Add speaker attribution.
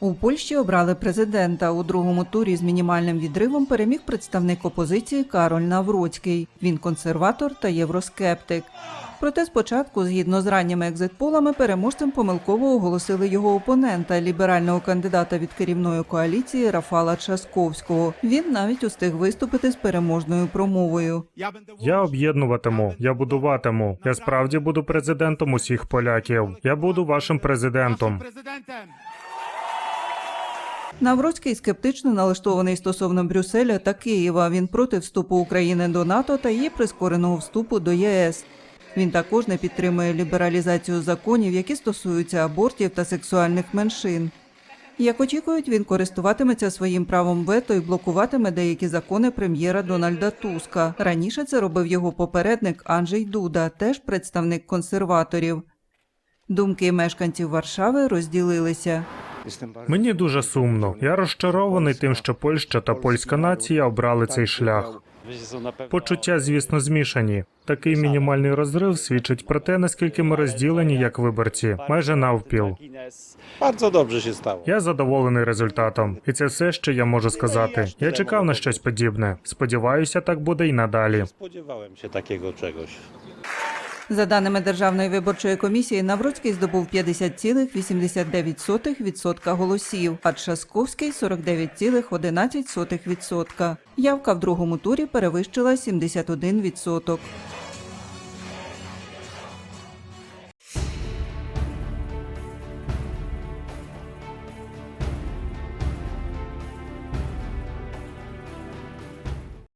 Speaker 1: У Польщі обрали президента. У другому турі з мінімальним відривом переміг представник опозиції Кароль Навроцький. Він консерватор та євроскептик. Проте спочатку, згідно з ранніми екзитполами, переможцем помилково оголосили його опонента, ліберального кандидата від керівної коаліції Рафала Часковського. Він навіть устиг виступити з переможною промовою.
Speaker 2: Я об'єднуватиму, я будуватиму. Я справді буду президентом усіх поляків. Я буду вашим президентом.
Speaker 1: Навроцький скептично налаштований стосовно Брюсселя та Києва. Він проти вступу України до НАТО та її прискореного вступу до ЄС. Він також не підтримує лібералізацію законів, які стосуються абортів та сексуальних меншин. Як очікують, він користуватиметься своїм правом вето і блокуватиме деякі закони прем'єра Дональда Туска. Раніше це робив його попередник Анджей Дуда, теж представник консерваторів. Думки мешканців Варшави розділилися.
Speaker 2: Мені дуже сумно. Я розчарований тим, що Польща та польська нація обрали цей шлях. Почуття, звісно, змішані. Такий мінімальний розрив свідчить про те, наскільки ми розділені як виборці, майже навпіл. Я задоволений результатом, і це все, що я можу сказати. Я чекав на щось подібне. Сподіваюся, так буде й надалі.
Speaker 3: Się takiego czegoś.
Speaker 1: За даними Державної виборчої комісії, Навроцький здобув 50,89% голосів, а Часковський 49,11%. Явка в другому турі перевищила 71%.